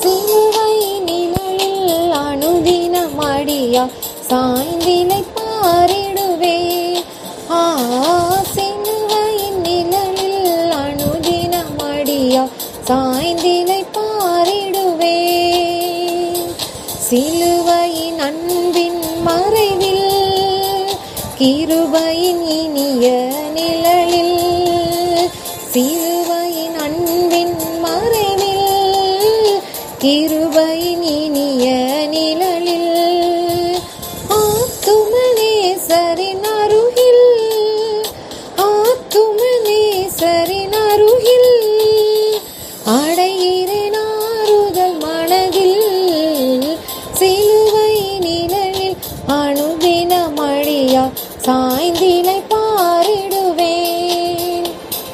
சிலுவை நிழலில் அணுதினம் அடியா சாய்ந்திலை பாரிடுவே. ஆ சிலுவையின் நிழலில் அணுதினம் அடியா சாய்ந்திலை பாரிடுவே. சிலுவையின் அன்பின் மறைவில் கிருபையின் இனிய நிழலில் சிறு கிருபை இனிய நிழலில் ஆத்துமனே சரின் அருகில் ஆத்துமனே சரின் அருகில் அடையிறேன் ஆறுதல் மனதில் சிலுவை நிழலில் அணுதின மழியா சாய்ந்திலை